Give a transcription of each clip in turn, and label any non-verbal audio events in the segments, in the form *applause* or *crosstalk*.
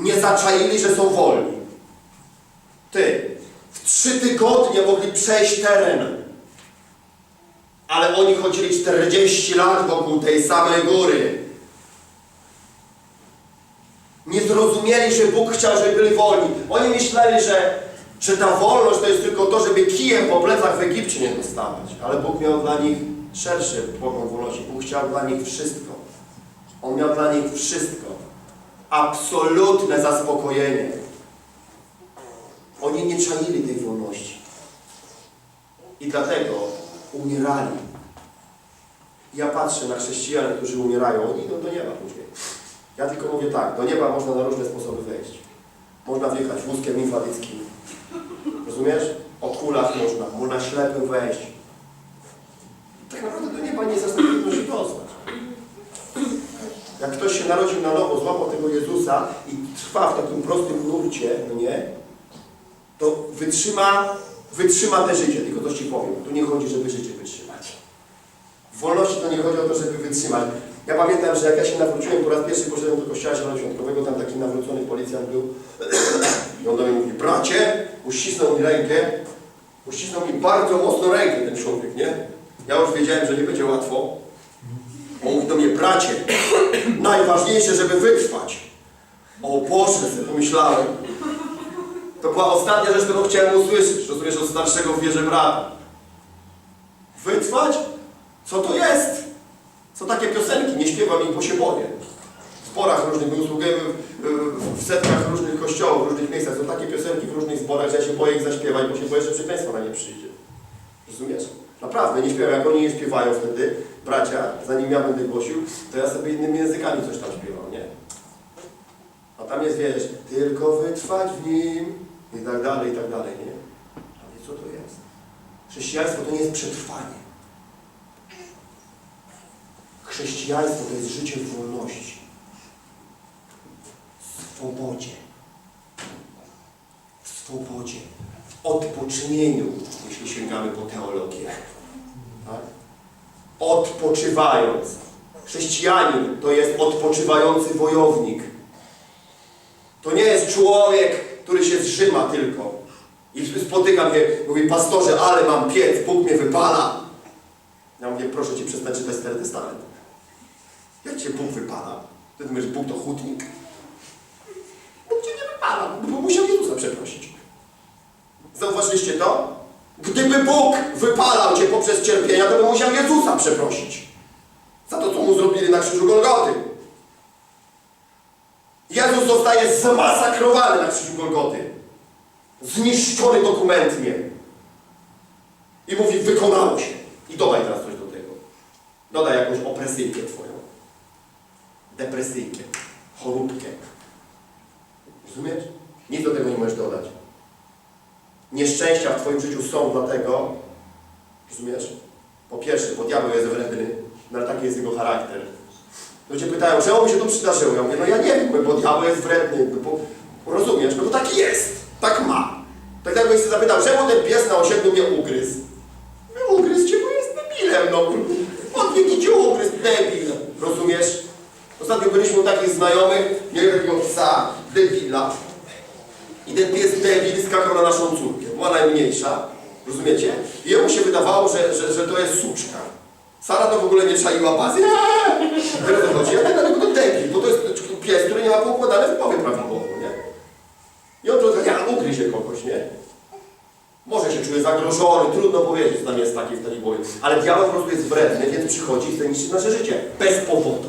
nie zaczaili, że są wolni. Ty, w trzy tygodnie mogli przejść teren. Ale oni chodzili 40 lat wokół tej samej góry. Nie zrozumieli, że Bóg chciał, żeby byli wolni. Oni myśleli, że, że ta wolność to jest tylko to, żeby kijem po plecach w Egipcie nie dostawać. Ale Bóg miał dla nich szerszy pogląd wolności. Bóg chciał dla nich wszystko. On miał dla nich wszystko. Absolutne zaspokojenie. Oni nie czanili tej wolności. I dlatego umierali. Ja patrzę na chrześcijan, którzy umierają, oni idą do nieba później. Ja tylko mówię tak, do nieba można na różne sposoby wejść. Można wjechać wózkiem inwalidzkim. Rozumiesz? O kulach można, można ślepym wejść. Tak naprawdę do nieba nie jest aż tak trudno się dostać. Jak ktoś się narodził na nowo, złapał tego Jezusa i trwa w takim prostym nurcie, no nie? To wytrzyma, wytrzyma te życie, tylko coś Ci powiem. Tu nie chodzi, żeby życie wytrzymać. W wolności to nie chodzi o to, żeby wytrzymać. Ja pamiętam, że jak ja się nawróciłem, po raz pierwszy poszedłem do kościoła zielonoświątkowego, tam taki nawrócony policjant był. *clears throat* I on do mnie mówi, bracie, uścisnął mi rękę, uścisnął mi bardzo mocno rękę ten człowiek, nie? Ja już wiedziałem, że nie będzie łatwo. On mówi do mnie, bracie, *clears throat* najważniejsze, żeby wytrwać. O Boże, sobie pomyślałem. To była ostatnia rzecz, którą chciałem usłyszeć. Rozumiesz, od starszego w wierze brata. Wytrwać? Co to jest? Co takie piosenki? Nie śpiewam im, bo się boję. W sporach różnych, był sługiem w setkach różnych kościołów, w różnych miejscach. Są takie piosenki w różnych zborach, że ja się boję ich zaśpiewać, bo się boję, że przekleństwo na nie przyjdzie. Rozumiesz? Naprawdę, nie śpiewam. Jak oni nie śpiewają wtedy, bracia, zanim ja będę głosił, to ja sobie innymi językami coś tam śpiewam, nie? A tam jest, wiesz, tylko wytrwać w nim i tak dalej, i tak dalej, nie? A wie co to jest? Chrześcijaństwo to nie jest przetrwanie. Chrześcijaństwo to jest życie w wolności, w swobodzie, w swobodzie, w odpocznieniu, jeśli sięgamy po teologię. Odpoczywając. Chrześcijanin to jest odpoczywający wojownik. To nie jest człowiek, który się zrzyma tylko. I spotyka mnie, mówi, pastorze, ale mam piec, Bóg mnie wypala. Ja mówię, proszę Cię przestań czytać Stary Testament. Jak Cię Bóg wypala? Ty mówisz, Bóg to hutnik? Bóg Cię nie wypala, bo musiał Jezusa przeprosić. Zauważyliście to? Gdyby Bóg wypalał Cię poprzez cierpienia, to by musiał Jezusa przeprosić. Za to, co Mu zrobili na krzyżu Golgoty. Jezus zostaje zmasakrowany na krzyżu Golgoty. Zniszczony dokumentnie. I mówi, wykonało się. I dodaj teraz coś do tego. Dodaj jakąś opresyjkę Twoją. Depresyjkę. Choróbkę. Rozumiesz? Nic do tego nie możesz dodać. Nieszczęścia w Twoim życiu są dlatego, rozumiesz? Po pierwsze, bo diabeł jest wredny, no ale taki jest jego charakter. Ludzie pytają, czemu mi się to przydarzyło? Ja mówię, no ja nie wiem, bo diabeł jest wredny, bo, rozumiesz, no bo taki jest, tak ma. Tak jakbyś się zapytał, czemu ten pies na osiedlu mnie ugryzł? No ugryzł cię, bo jest debilem, no. Nie idzie ugryzł, debil, rozumiesz? Ostatnio byliśmy u takich znajomych, mieli takiego psa, debila. I ten pies debil skakał na naszą córkę, była najmniejsza, rozumiecie? I jemu się wydawało, że, że, że to jest suczka. Sara to w ogóle nie czaiła bazy. Wiesz co chodzi? Ja niego to debil, bo to jest pies, który nie ma poukładane w głowie prawidłowo, nie? I on to tak, ja ugryzie kogoś, nie? Może się czuje zagrożony, trudno powiedzieć, co tam jest takie w tej głowie. Ale diabeł po prostu jest wredny, więc przychodzi i chce niszczyć nasze życie. Bez powodu.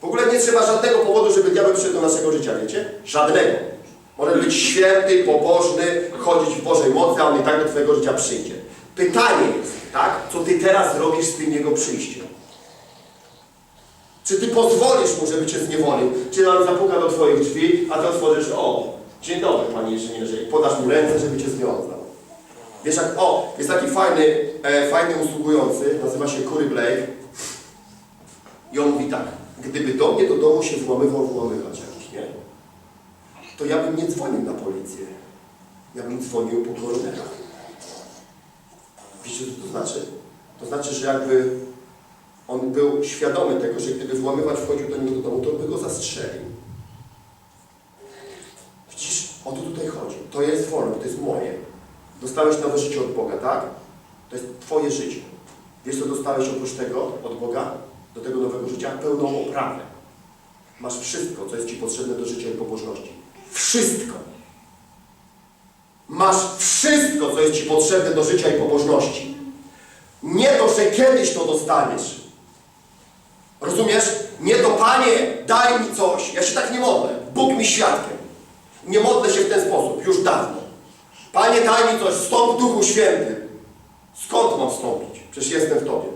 W ogóle nie trzeba żadnego powodu, żeby diabeł przyszedł do naszego życia, wiecie? Żadnego. Może być święty, pobożny, chodzić w Bożej mocy, a on i tak do Twojego życia przyjdzie. Pytanie jest, tak? Co Ty teraz zrobisz z tym Jego przyjściem? Czy Ty pozwolisz Mu, żeby Cię zniewolił? Czy On zapuka do Twoich drzwi, a Ty otworzysz, o, dzień dobry Panie Inżynierze, i podasz Mu ręce, żeby Cię związał. Wiesz jak, o, jest taki fajny, e, fajny usługujący, nazywa się Curry Blake i on mówi tak, gdyby do mnie do domu się włamywał włamywacz? to ja bym nie dzwonił na policję. Ja bym dzwonił po koronera. Wiecie, co to znaczy? To znaczy, że jakby on był świadomy tego, że gdyby włamywacz wchodził do niego do domu, to by go zastrzelił. Widzisz, o to tutaj chodzi. To jest wolne, to jest moje. Dostałeś nowe życie od Boga, tak? To jest Twoje życie. Wiesz, co dostałeś oprócz tego od Boga, do tego nowego życia? Pełną oprawę. Masz wszystko, co jest Ci potrzebne do życia i pobożności. Wszystko. Masz wszystko, co jest Ci potrzebne do życia i pobożności. Nie to, że kiedyś to dostaniesz. Rozumiesz? Nie to, Panie, daj mi coś. Ja się tak nie modlę. Bóg mi świadkiem. Nie modlę się w ten sposób, już dawno. Panie, daj mi coś, wstąp w Duchu Świętym. Skąd mam wstąpić? Przecież jestem w Tobie.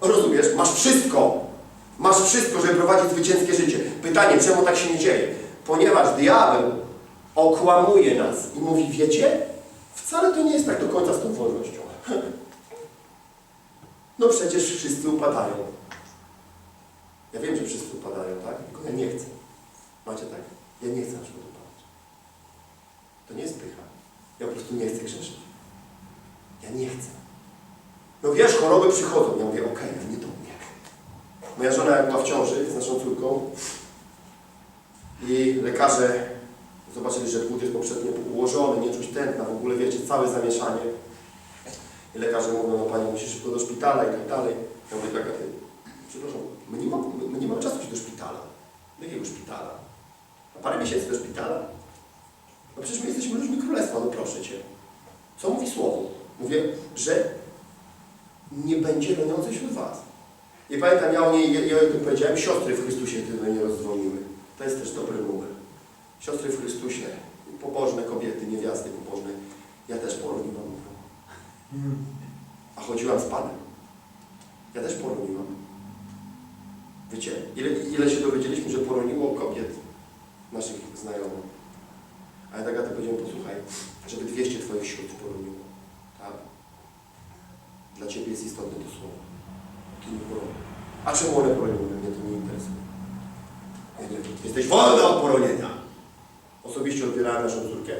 Rozumiesz? Masz wszystko. Masz wszystko, żeby prowadzić zwycięskie życie. Pytanie, czemu tak się nie dzieje? Ponieważ diabeł okłamuje nas i mówi, wiecie, wcale to nie jest tak do końca z tą wolnością. *laughs* No przecież wszyscy upadają. Ja wiem, że wszyscy upadają, tak? Tylko ja nie chcę. Macie tak? Ja nie chcę na przykład upadać. To nie jest pycha. Ja po prostu nie chcę grzeszyć. Ja nie chcę. No wiesz, choroby przychodzą. Ja mówię, okej, ale nie do mnie. Moja żona jak była w ciąży z naszą córką i lekarze zobaczyli, że płód jest poprzednio ułożony, nie czuć tętna, w ogóle wiecie, całe zamieszanie. I lekarze mówią, no Pani musi szybko do szpitala i tak dalej. Ja mówię, taka ty, przepraszam, my nie, mamy, my, nie mamy czasu iść do szpitala. Do jakiego szpitala? Na parę miesięcy do szpitala? No przecież my jesteśmy ludźmi królestwa, no proszę Cię. Co mówi Słowo? Mówię, że nie będzie leniącej wśród Was. I pamiętam, ja o niej, ja, o tym powiedziałem, siostry w Chrystusie tyle nie rozdzwoniły. To jest też dobry numer. Siostry w Chrystusie, pobożne kobiety, niewiasty pobożne. Ja też poroniłam. A chodziłam z Panem. Ja też poroniłam. Wiecie, ile, ile się dowiedzieliśmy, że poroniło kobiet naszych znajomych. A ja tak Agatę powiedziałem, posłuchaj, żeby 200 Twoich sióstr poroniło. Tak? Dla Ciebie jest istotne to słowo. A czemu one poroniły? Mnie to nie interesuje. Ja nie, jesteś wolny od poronienia. Osobiście odbierałem naszą córkę.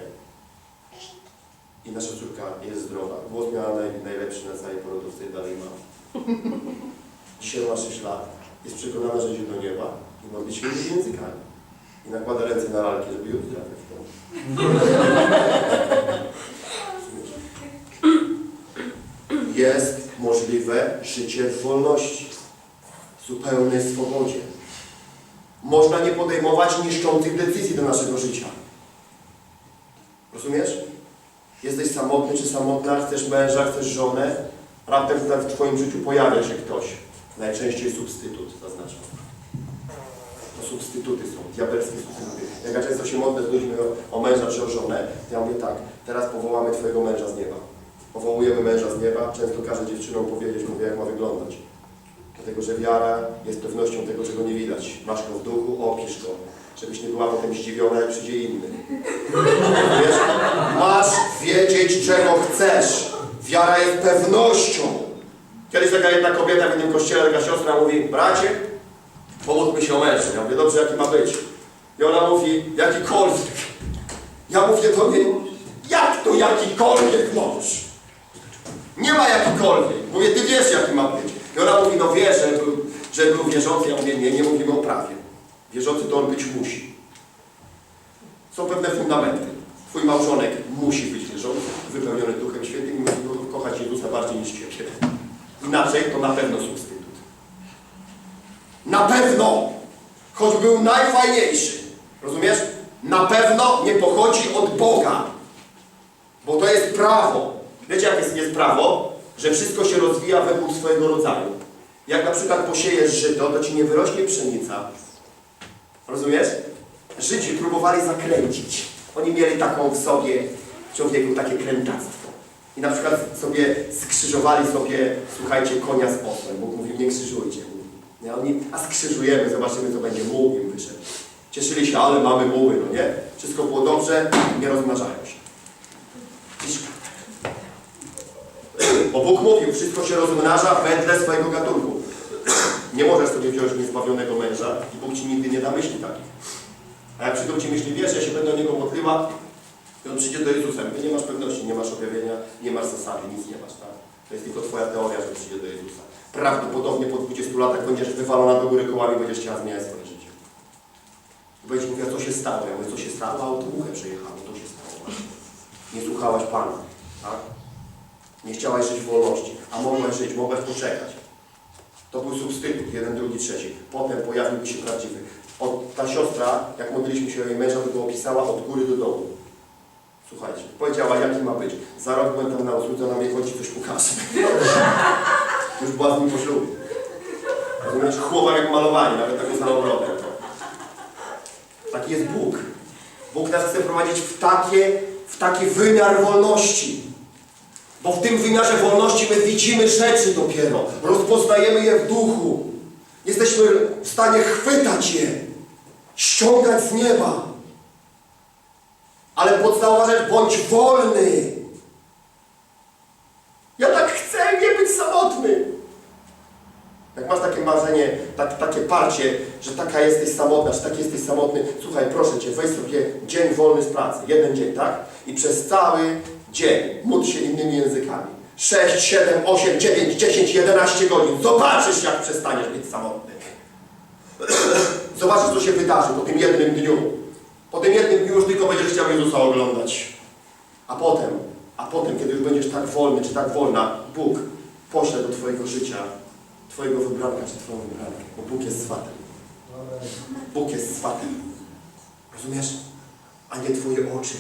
I nasza córka jest zdrowa. Głos miała naj, najlepszy na całej porodówce i dalej ma. *laughs* Dzisiaj ma 6 lat. Jest przekonana, że idzie do nieba i modli się innymi językami. I nakłada ręce na lalkę, żeby ją uzdrawiać w domu. *laughs* Jest życie w wolności, w zupełnej swobodzie. Można nie podejmować niszczących decyzji do naszego życia. Rozumiesz? Jesteś samotny czy samotna, chcesz męża, chcesz żonę, raptem w Twoim życiu pojawia się ktoś. Najczęściej substytut, zaznaczam. To substytuty są, diabelskie substytuty. Jak ja często się modlę z ludźmi o, o męża czy o żonę, to ja mówię tak, teraz powołamy Twojego męża z nieba. Powołujemy męża z nieba, często każę dziewczynom powiedzieć, mówię jak ma wyglądać. Dlatego, że wiara jest pewnością tego, czego nie widać. Masz go w duchu, opisz go. Żebyś nie była potem zdziwiona, jak przyjdzie inny. Wiesz? Masz wiedzieć, czego chcesz. Wiara jest pewnością. Kiedyś taka jedna kobieta w innym kościele, taka siostra mówi, bracie, pomódlmy się o męża. Ja mówię, dobrze, jaki ma być? I ona mówi, jakikolwiek. Ja mówię do niej, jak to jakikolwiek mąż? Nie ma jakikolwiek. Mówię, ty wiesz, jaki ma być. I ona mówi, no wiesz, że był, że był wierzący. Ja mówię, nie, nie mówimy o prawie. Wierzący to on być musi. Są pewne fundamenty. Twój małżonek musi być wierzący, wypełniony Duchem Świętym i musi ko- kochać Jezusa bardziej niż Ciebie. Inaczej to na pewno substytut. Na pewno! Choć był najfajniejszy. Rozumiesz? Na pewno nie pochodzi od Boga. Bo to jest prawo. Wiecie, jak jest, jest prawo? Że wszystko się rozwija według swojego rodzaju. Jak na przykład posiejesz żyto, to ci nie wyrośnie pszenica. Rozumiesz? Żydzi próbowali zakręcić. Oni mieli taką w sobie, w człowieku, takie krętactwo. I na przykład sobie skrzyżowali sobie, słuchajcie, konia z osłem. Bóg mówił, nie krzyżujcie. Nie? Oni, a skrzyżujemy, zobaczymy, co będzie. Muł im wyszedł. Cieszyli się, ale mamy muły, no nie? Wszystko było dobrze, nie rozmnażają się. I szkoda. Bo Bóg mówił, wszystko się rozmnaża wedle swojego gatunku. *clears throat* Nie możesz sobie wziąć niezbawionego męża i Bóg ci nigdy nie da myśli takich. A jak przyjdą ci myśli, wiesz, ja się będę o niego modliła, i on przyjdzie do Jezusa. Ty nie masz pewności, nie masz objawienia, nie masz zasady, nic nie masz, tak? To jest tylko twoja teoria, że przyjdzie do Jezusa. Prawdopodobnie po 20 latach będziesz wywalona do góry kołami, będziesz chciała zmieniać swoje życie. I będziesz mówiła, co się stało? Ja mówię, co się stało? Autobuchę przejechało, to się stało właśnie. Nie słuchałaś Pana, tak? Nie chciałaś żyć w wolności, a mogłaś żyć, mogłaś poczekać. To był substytut, jeden, drugi, trzeci. Potem pojawiłby się prawdziwy. Od, ta siostra, jak modliliśmy się o jej męża, to go opisała od góry do dołu. Słuchajcie, powiedziała, jaki ma być. Za rok byłem tam na usłudze, ona mnie chodzi, coś pokaże. *laughs* Już była z nim po ślubie. Chłopak jak malowanie, nawet taką samą brodę. Taki jest Bóg. Bóg nas chce prowadzić w, takie, w taki wymiar wolności. Bo w tym wymiarze wolności my widzimy rzeczy dopiero. Rozpoznajemy je w duchu. Jesteśmy w stanie chwytać je, ściągać z nieba. Ale podstawowa rzecz, bądź wolny. Ja tak chcę nie być samotny. Jak masz takie marzenie, tak, takie parcie, że taka jesteś samotna, że taki jesteś samotny, słuchaj, proszę Cię, weź sobie dzień wolny z pracy, jeden dzień, tak? I przez cały dzień módl się innymi językami. 6, 7, 8, 9, 10, 11 godzin. Zobaczysz, jak przestaniesz być samotny. *clears throat* Zobaczysz, co się wydarzy po tym jednym dniu. Po tym jednym dniu już tylko będziesz chciał Jezusa oglądać. A potem, a potem, kiedy już będziesz tak wolny, czy tak wolna, Bóg pośle do Twojego życia Twojego wybranka, czy Twoją wybrankę. Bo Bóg jest swatem. Bóg jest swatem. Rozumiesz? A nie Twoje oczy.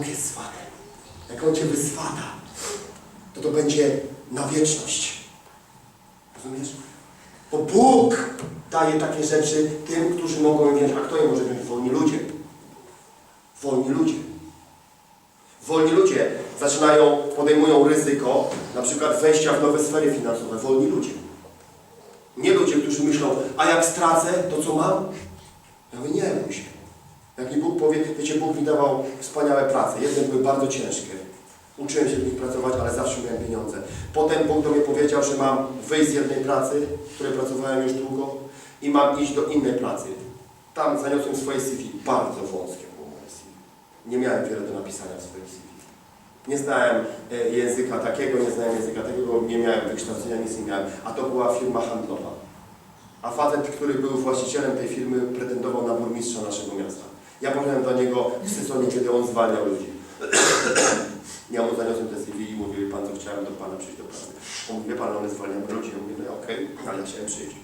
Bóg jest swatem. Jak On Cię wyswata, to to będzie na wieczność. Rozumiesz? Bo Bóg daje takie rzeczy tym, którzy mogą wziąć. A kto je może wziąć? Wolni ludzie. Wolni ludzie. Wolni ludzie zaczynają, podejmują ryzyko na przykład wejścia w nowe sfery finansowe. Wolni ludzie. Nie ludzie, którzy myślą, a jak stracę, to co mam? Ja mówię, nie bój. Jak mi Bóg powie, wiecie, Bóg mi dawał wspaniałe prace. Jedne były bardzo ciężkie. Uczyłem się w nich pracować, ale zawsze miałem pieniądze. Potem Bóg do mnie powiedział, że mam wyjść z jednej pracy, w której pracowałem już długo i mam iść do innej pracy. Tam zaniosłem swoje CV, bardzo wąskie było moje CV. Nie miałem wiele do napisania w swoim CV. Nie znałem e, języka takiego, nie znałem języka takiego, nie miałem wykształcenia, nic nie miałem. A to była firma handlowa. A facet, który był właścicielem tej firmy, pretendował na burmistrza naszego miasta. Ja poszedłem do niego w sezonie, kiedy on zwalniał ludzi. *clears throat* Ja mu zaniosłem te CV i mówię, pan co, chciałem do pana przyjść do pracy. On mówi, wie pan, one zwalniamy ludzi. Ja mówię, no okej, ale ja chciałem przyjść.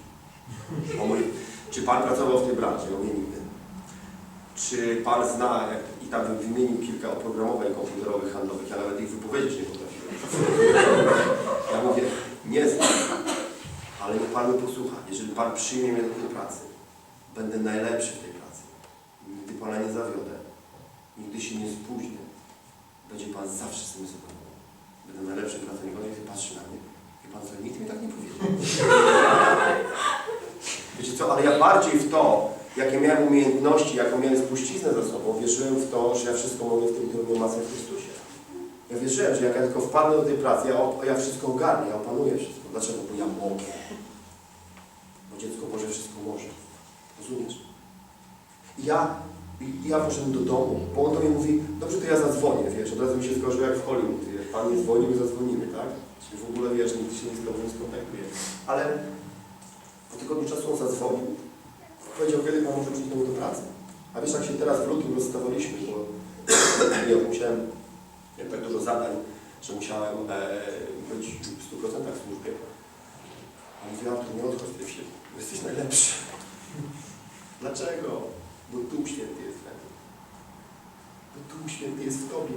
On mówi, czy pan pracował w tej branży? Ja mówię, nigdy. Czy pan zna, i tam wymienił kilka oprogramowań komputerowych, handlowych, ja nawet ich wypowiedzieć nie potrafiłem. *laughs* Ja mówię, nie znam, ale niech pan mnie posłucha. Jeżeli pan przyjmie mnie do tej pracy, będę najlepszy w tej pana nie zawiodę. Nigdy się nie spóźnię. Będzie pan zawsze z tym zadowolony. Będę najlepszym pracownikiem. Jak patrzy na mnie. Wie pan co, nikt mi tak nie powiedział. *laughs* Wiecie co, ale ja bardziej w to, jakie miałem umiejętności, jaką miałem spuściznę za sobą, wierzyłem w to, że ja wszystko mogę w tym, który mnie masę w Chrystusie. Ja wierzyłem, że jak ja tylko wpadnę do tej pracy, ja, ja wszystko ogarnię, ja opanuję wszystko. Dlaczego? Bo ja mogę. Bo dziecko Boże wszystko może. Rozumiesz? I ja, i ja poszedłem do domu, bo on do mnie mówi, dobrze, to ja zadzwonię, wiesz, od razu mi się skojarzyło jak w Hollywood, wiesz, Pan nie dzwoni, my zadzwonimy, tak? Czyli w ogóle, wiesz, nigdy się nie z tobą nie skontaktuje. Ale po tygodniu czasu on zadzwonił, powiedział, kiedy Pan może przyjść do pracy. A wiesz, jak się teraz w lutym rozstawaliśmy, bo ja musiałem, miałem tak dużo zadań, że musiałem e, być w 100% w służbie. A mówię, Artur, nie odchodź tej firmy, jesteś najlepszy. *laughs* Dlaczego? Bo Duch Święty jest we mnie. Bo Duch Święty jest w Tobie.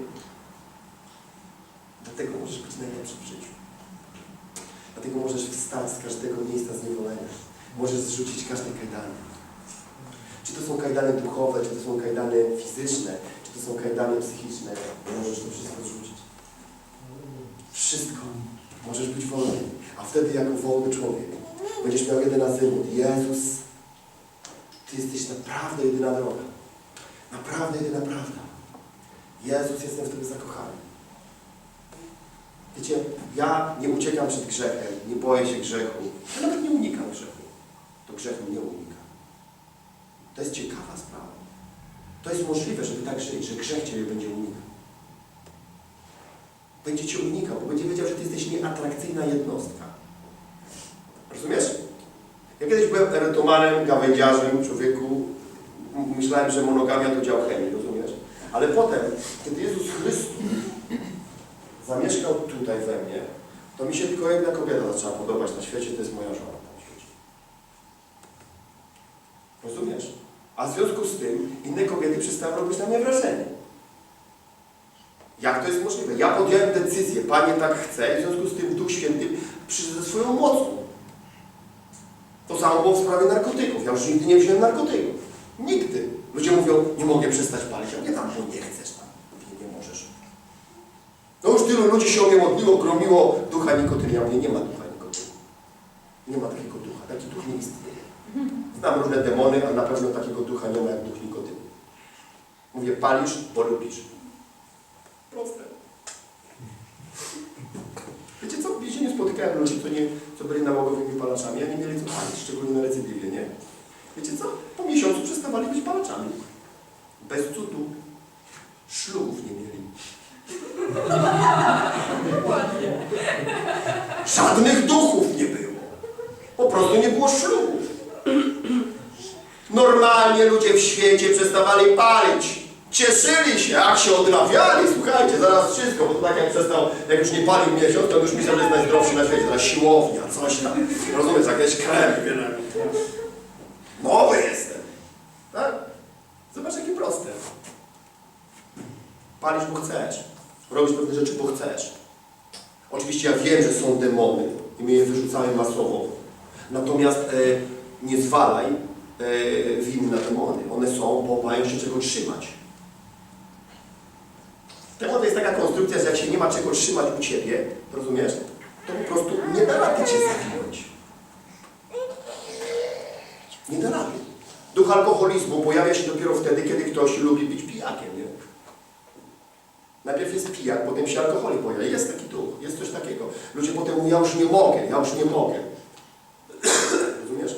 Dlatego możesz być najlepszy w życiu. Dlatego możesz wstać z każdego miejsca zniewolenia. Możesz zrzucić każde kajdany. Czy to są kajdany duchowe, czy to są kajdany fizyczne, czy to są kajdany psychiczne. Możesz to wszystko zrzucić. Wszystko. Możesz być wolny. A wtedy jako wolny człowiek będziesz miał jeden azymut. Jezus, Ty jesteś naprawdę jedyna droga. Naprawdę jedyna prawda. Jezus, jestem w Tobie zakochany. Wiecie, ja nie uciekam przed grzechem, nie boję się grzechu. Ja nawet nie unikam grzechu. To grzechu nie unika. To jest ciekawa sprawa. To jest możliwe, żeby tak żyć, że grzech Ciebie będzie unikał. Będzie Cię unikał, bo będzie wiedział, że Ty jesteś nieatrakcyjna jednostka. Rozumiesz? Ja kiedyś byłem erytomanem, gawędziarzem, człowieku. Myślałem, że monogamia to dział chemii, rozumiesz? Ale potem, kiedy Jezus Chrystus zamieszkał tutaj we mnie, to mi się tylko jedna kobieta zaczęła podobać na świecie, to jest moja żona na świecie. Rozumiesz? A w związku z tym inne kobiety przestały robić na mnie wrażenie. Jak to jest możliwe? Ja podjąłem decyzję, Panie tak chce w związku z tym Duch Święty przyszedł ze swoją mocą. To było w sprawie narkotyków. Ja już nigdy nie wziąłem narkotyków. Nigdy. Ludzie mówią, nie mogę przestać palić. Ja nie tam, bo nie chcesz tam. Nie, nie możesz. No już tylu ludzi się o mnie modliło, gromiło ducha nikotyny. Ja mówię, nie ma ducha nikotyny. Nie ma takiego ducha. Taki duch nie istnieje. Znam różne demony, ale na pewno takiego ducha nie ma jak duch nikotyny. Mówię, palisz, bo lubisz. Proste. Wiecie co? W więzieniu spotykałem ludzi, co, nie, co byli nałogowymi palaczami, a nie mieli co palić, szczególnie na recydywie, nie? Wiecie co? Po miesiącu przestawali być palaczami. Bez cudu. Ślubów nie mieli. Żadnych duchów nie było. Po prostu nie było ślubów. Normalnie ludzie w świecie przestawali palić. Cieszyli się, jak się odrabiali. Słuchajcie, zaraz wszystko, bo to tak jak przestał, jak już nie palił miesiąc, to już myślał, że jest najzdrowszy na świecie. Zaraz siłownia, coś tam. Rozumiesz, jakieś kremy. Nowy jestem. Tak? Zobacz, jakie proste. Palisz, bo chcesz. Robisz pewne rzeczy, bo chcesz. Oczywiście ja wiem, że są demony i my je wyrzucamy masowo. Natomiast e, nie zwalaj e, win na demony. One są, bo mają się czego trzymać. Demon to jest taka konstrukcja, że jak się nie ma czego trzymać u Ciebie, rozumiesz, to po prostu nie da rady Cię zawinąć. Nie da rady. Duch alkoholizmu pojawia się dopiero wtedy, kiedy ktoś lubi być pijakiem, nie? Najpierw jest pijak, potem się alkoholik pojawia. Jest taki duch, jest coś takiego. Ludzie potem mówią, ja już nie mogę, ja już nie mogę. *coughs* Rozumiesz?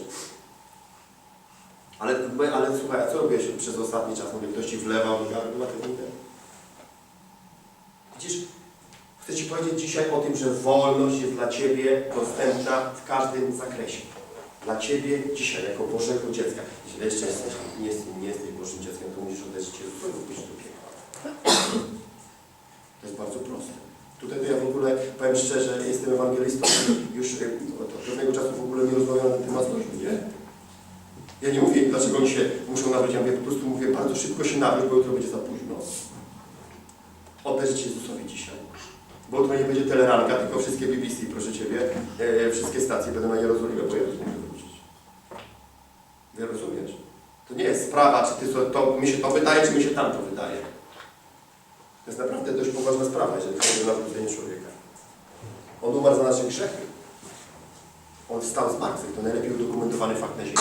Ale, ale słuchaj, a co robiłeś przez ostatni czas? Mówię, ktoś ci wlewał do gardła tę wódę? Widzisz, chcę Ci powiedzieć dzisiaj o tym, że wolność jest dla Ciebie dostępna w każdym zakresie. Dla Ciebie dzisiaj, jako Bożego dziecka. Jeśli jeszcze jesteś, nie, nie jesteś Bożym dzieckiem, to musisz oddać Jezusowi, pójść do piekła. To jest bardzo proste. Tutaj to ja w ogóle, powiem szczerze, jestem ewangelistą już e, od pewnego czasu w ogóle nie rozmawiam na ten temat z ludźmi, nie? Ja nie mówię, dlaczego oni się muszą nawrócić, ja mówię, po prostu mówię, bardzo szybko się nawróć, bo jutro będzie za późno. Życie Jezusowi dzisiaj. Bo jutro nie będzie teleranka, tylko wszystkie BBC, proszę Ciebie, e, wszystkie stacje będą na Jerozolimę, Jezus mógł wrócić. Wy rozumiesz? To nie jest sprawa, czy ty to, to mi się to wydaje, czy mi się tamto wydaje. To jest naprawdę dość poważna sprawa, jeżeli chodzi o nawrócenie człowieka. On umarł za nasze grzechy. On wstał z martwych. To najlepiej udokumentowany fakt na ziemi.